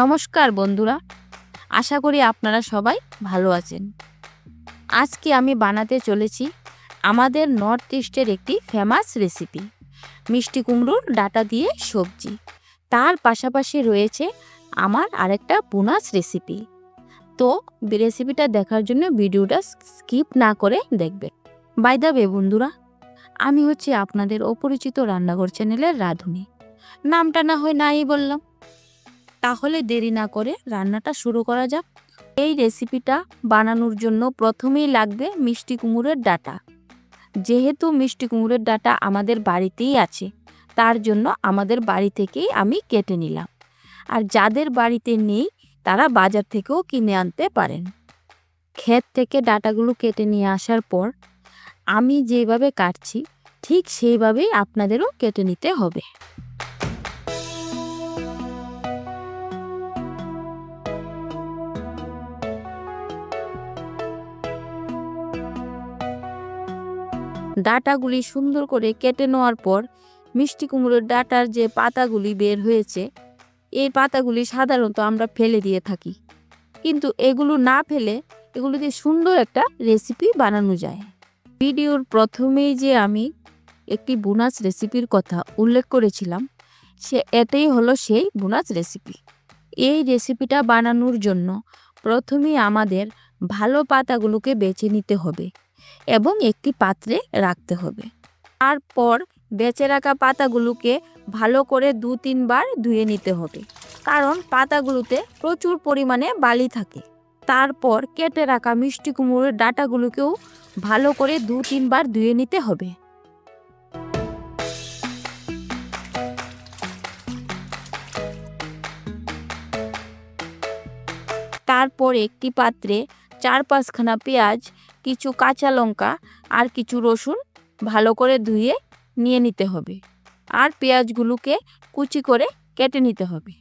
নমস্কার, বন্ধুরা। আশা করি আপনারা সবাই ভালো আছেন। আজকে আমি বানাতে চলেছি আমাদের নর্থ ইস্টের একটি ফেমাস রেসিপি মিষ্টি কুমড়োর ডাটা দিয়ে সবজি। তার পাশাপাশি রয়েছে আমার আরেকটা বোনাস রেসিপি তো রেসিপিটা দেখার জন্য ভিডিওটা স্কিপ না করে দেখবেন। বাই বে বন্ধুরা, আমি হচ্ছে আপনাদের অপরিচিত রান্নাঘর চ্যানেলের রাঁধুনি। নামটা না হয় নাই বললাম। তাহলে দেরি না করে রান্নাটা শুরু করা যাক। এই রেসিপিটা বানানোর জন্য প্রথমেই লাগবে মিষ্টি কুমড়োর ডাটা। যেহেতু মিষ্টি কুমড়োর ডাটা আমাদের বাড়িতেই আছে, তার জন্য আমাদের বাড়ি থেকেই আমি কেটে নিলাম। আর যাদের বাড়িতে নেই, তারা বাজার থেকেও কিনে আনতে পারেন। ক্ষেত থেকে ডাটাগুলো কেটে নিয়ে আসার পর আমি যেভাবে কাটছি, ঠিক সেইভাবেই আপনাদেরও কেটে নিতে হবে। ডাটাগুলি সুন্দর করে কেটে নেওয়ার পর মিষ্টি কুমড়োর ডাটার যে পাতাগুলি বের হয়েছে, এই পাতাগুলি সাধারণত আমরা ফেলে দিয়ে থাকি। কিন্তু এগুলো না ফেলে এগুলো দিয়ে সুন্দর একটা রেসিপি বানানো যায়। ভিডিওর প্রথমেই যে আমি একটি বোনাস রেসিপির কথা উল্লেখ করেছিলাম, সে এতেই হলো সেই বোনাস রেসিপি। এই রেসিপিটা বানানোর জন্য প্রথমেই আমাদের ভালো পাতাগুলোকে বেছে নিতে হবে এবং একটি পাত্রে রাখতে হবে। তারপর বেঁচে রাখা পাতাগুলোকে ভালো করে দু তিনবার ধুয়ে নিতে হবে, কারণ পাতাগুলোতে প্রচুর পরিমাণে বালি থাকে। তারপর কেটে রাখা মিষ্টি কুমড়োর ডাটাগুলোকেও ভালো করে দু তিনবার ধুয়ে নিতে হবে। তারপর একটি পাত্রে চার পাঁচখানা পেঁয়াজ, কিছু কাঁচা লঙ্কা আর কিছু রসুন ভালো করে ধুয়ে নিয়ে নিতে হবে। আর পেঁয়াজগুলোকে কুচি করে কেটে নিতে হবে।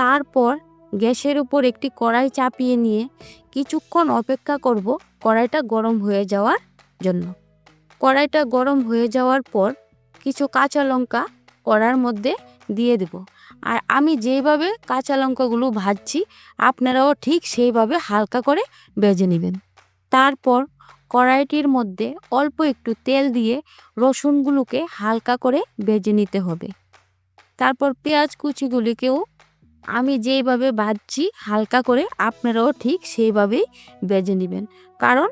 তারপর গ্যাসের উপর একটি কড়াই চাপিয়ে নিয়ে কিছুক্ষণ অপেক্ষা করব কড়াইটা গরম হয়ে যাওয়ার জন্য। কড়াইটা গরম হয়ে যাওয়ার পর কিছু কাঁচা লঙ্কা কড়ার মধ্যে দিয়ে দেব। আর আমি যেইভাবে কাঁচা লঙ্কাগুলো ভাজছি, আপনারাও ঠিক সেইভাবে হালকা করে বেজে নেবেন। তারপর কড়াইটির মধ্যে অল্প একটু তেল দিয়ে রসুনগুলোকে হালকা করে বেজে নিতে হবে। তারপর পেঁয়াজ কুচিগুলিকেও আমি যেইভাবে ভাজছি, হালকা করে আপনারাও ঠিক সেইভাবেই বেজে নেবেন। কারণ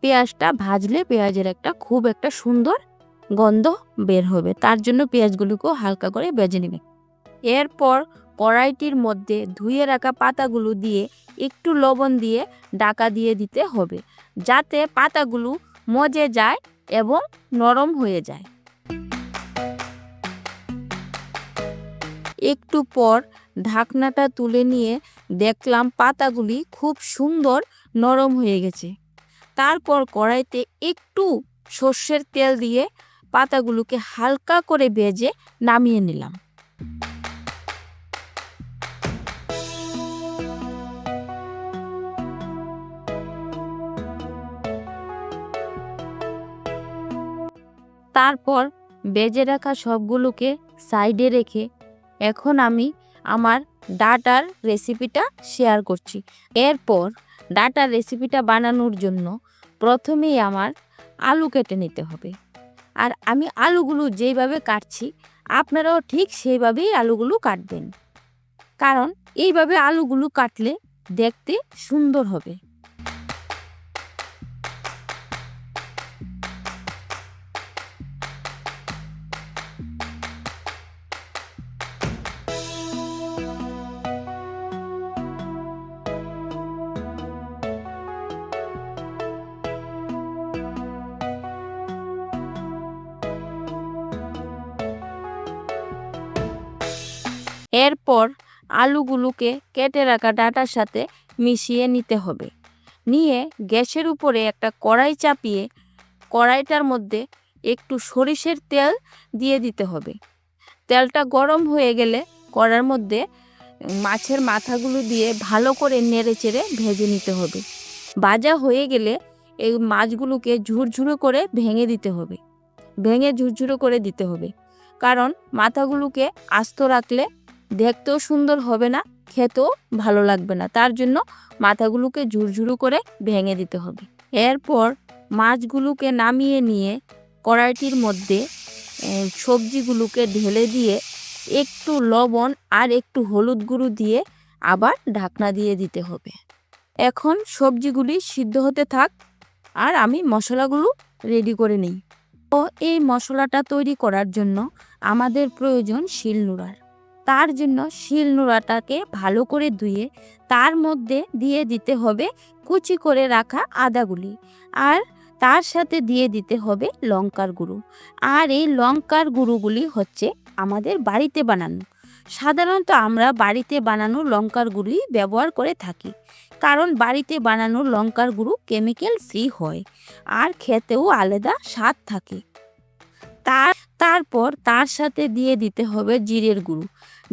পেঁয়াজটা ভাজলে পেঁয়াজের একটা খুব একটা সুন্দর গন্ধ বের হবে। তার জন্য পেঁয়াজগুলোকেও হালকা করে বেজে নেবেন। এরপর কড়াইটির মধ্যে ধুয়ে রাখা পাতাগুলো দিয়ে একটু লবণ দিয়ে ডাকা দিয়ে দিতে হবে। যাতে পাতাগুলো মজে যায় এবং নরম হয়ে যায়। একটু পর ঢাকনাটা তুলে নিয়ে দেখলাম পাতাগুলি খুব সুন্দর নরম হয়ে গেছে। তারপর কড়াইতে একটু সর্ষের তেল দিয়ে পাতাগুলোকে হালকা করে ভেজে নামিয়ে নিলাম। তারপর বেজে রাখা সবগুলোকে সাইডে রেখে এখন আমি আমার ডাটার রেসিপিটা শেয়ার করছি। এরপর ডাটার রেসিপিটা বানানোর জন্য প্রথমেই আমার আলু কেটে নিতে হবে। আর আমি আলুগুলো যেইভাবে কাটছি, আপনারাও ঠিক সেইভাবেই আলুগুলো কাটবেন। কারণ এইভাবে আলুগুলো কাটলে দেখতে সুন্দর হবে। এরপর আলুগুলোকে কেটে রাখা ডাটার সাথে মিশিয়ে নিতে হবে। নিয়ে গ্যাসের উপরে একটা কড়াই চাপিয়ে কড়াইটার মধ্যে একটু সরিষের তেল দিয়ে দিতে হবে। তেলটা গরম হয়ে গেলে কড়ার মধ্যে মাছের মাথাগুলো দিয়ে ভালো করে নেড়ে চেড়ে ভেজে নিতে হবে। ভাজা হয়ে গেলে এই মাছগুলোকে ঝুরঝুরো করে ভেঙে দিতে হবে। ভেঙে ঝুরঝুরো করে দিতে হবে। কারণ মাথাগুলোকে আস্ত রাখলে দেখতেও সুন্দর হবে না, খেতেও ভালো লাগবে না। তার জন্য মাথাগুলোকে ঝুরঝুরো করে ভেঙে দিতে হবে। এরপর মাছগুলোকে নামিয়ে নিয়ে কড়াইটির মধ্যে সবজিগুলোকে ঢেলে দিয়ে একটু লবণ আর একটু হলুদ গুঁড়ো দিয়ে আবার ঢাকনা দিয়ে দিতে হবে। এখন সবজিগুলি সিদ্ধ হতে থাক আর আমি মশলাগুলো রেডি করে নিই। তো এই মশলাটা তৈরি করার জন্য আমাদের প্রয়োজন শিলনোড়ার। তার জন্য শিলনোড়াটাকে ভালো করে ধুয়ে তার মধ্যে দিয়ে দিতে হবে কুচি করে রাখা আদাগুলি। আর তার সাথে দিয়ে দিতে হবে লঙ্কার গুঁড়ো। আর এই লঙ্কার গুঁড়োগুলি হচ্ছে আমাদের বাড়িতে বানানো। সাধারণত আমরা বাড়িতে বানানো লঙ্কার গুঁড়ি ব্যবহার করে থাকি। কারণ বাড়িতে বানানো লঙ্কার গুঁড়ো কেমিক্যাল ফ্রি হয়। আর খেতেও আলাদা স্বাদ থাকে। তার তারপর তার সাথে দিয়ে দিতে হবে জিরের গুঁড়ো।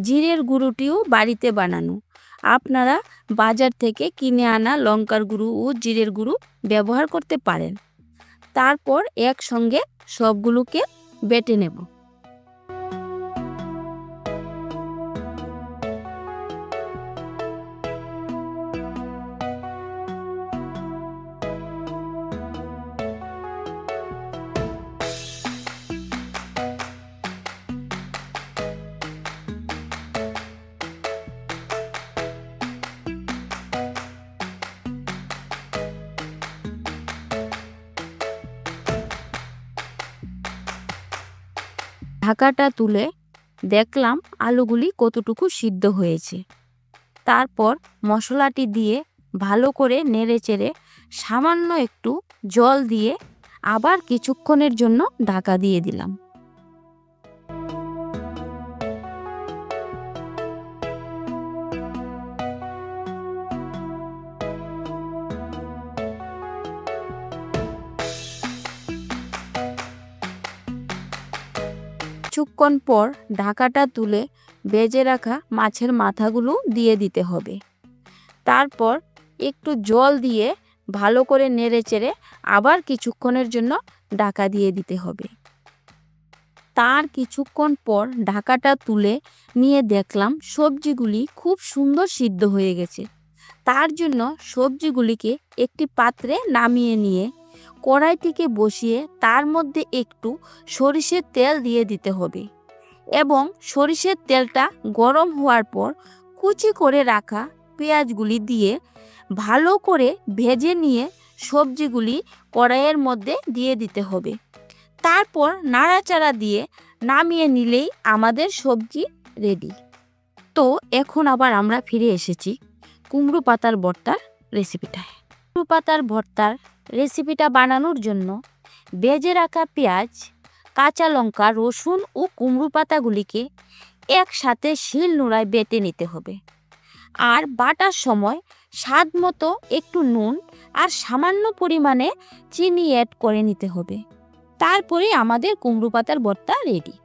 জিরের গুঁড়োটিও বাড়িতে বানানো। আপনারা বাজার থেকে কিনে আনা লঙ্কার গুঁড়ো ও জিরের গুঁড়ো ব্যবহার করতে পারেন। তারপর একসঙ্গে সবগুলোকে বেটে নেব। ঢাকাটা তুলে দেখলাম আলুগুলি কতটুকু সিদ্ধ হয়েছে। তারপর মশলাটি দিয়ে ভালো করে নেড়ে চেড়ে সামান্য একটু জল দিয়ে আবার কিছুক্ষণের জন্য ঢাকা দিয়ে দিলাম। কিছুক্ষণ পর ঢাকাটা তুলে বেজে রাখা মাছের মাথাগুলো দিয়ে দিতে হবে। তারপর একটু জল দিয়ে ভালো করে নেড়ে চেড়ে আবার কিছুক্ষণের জন্য ঢাকা দিয়ে দিতে হবে। তার কিছুক্ষণ পর ঢাকাটা তুলে নিয়ে দেখলাম সবজিগুলি খুব সুন্দর সিদ্ধ হয়ে গেছে। তার জন্য সবজিগুলিকে একটি পাত্রে নামিয়ে নিয়ে কড়াইটিকে বসিয়ে তার মধ্যে একটু সরিষের তেল দিয়ে দিতে হবে এবং সরিষের তেলটা গরম হওয়ার পর কুচি করে রাখা পেঁয়াজগুলি দিয়ে ভালো করে ভেজে নিয়ে সবজিগুলি কড়াইয়ের মধ্যে দিয়ে দিতে হবে। তারপর নাড়াচাড়া দিয়ে নামিয়ে নিলেই আমাদের সবজি রেডি তো এখন আবার আমরা ফিরে এসেছি কুমড়ো পাতার ভর্তার রেসিপিটায় কুমড়ো পাতার ভর্তার রেসিপিটা বানানোর জন্য বেজে রাখা পেঁয়াজ, কাঁচা লঙ্কা, রসুন ও কুমড়ো পাতাগুলিকে একসাথে শিল নোড়ায় বেটে নিতে হবে। আর বাটার সময় স্বাদ মতো একটু নুন আর সামান্য পরিমাণে চিনি অ্যাড করে নিতে হবে। তারপরে আমাদের কুমড়ো পাতার ভর্তা রেডি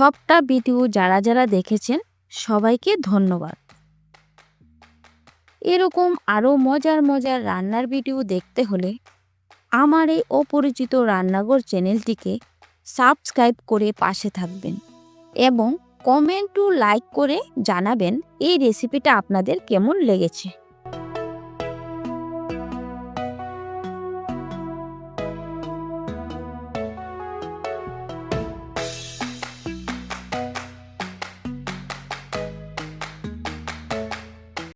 সবটা ভিডিও যারা যারা দেখেছেন, সবাইকে ধন্যবাদ। এরকম আরও মজার মজার রান্নার ভিডিও দেখতে হলে আমার এই অপরিচিত রান্নাঘর চ্যানেলটিকে সাবস্ক্রাইব করে পাশে থাকবেন এবং কমেন্ট ও লাইক করে জানাবেন এই রেসিপিটা আপনাদের কেমন লেগেছে।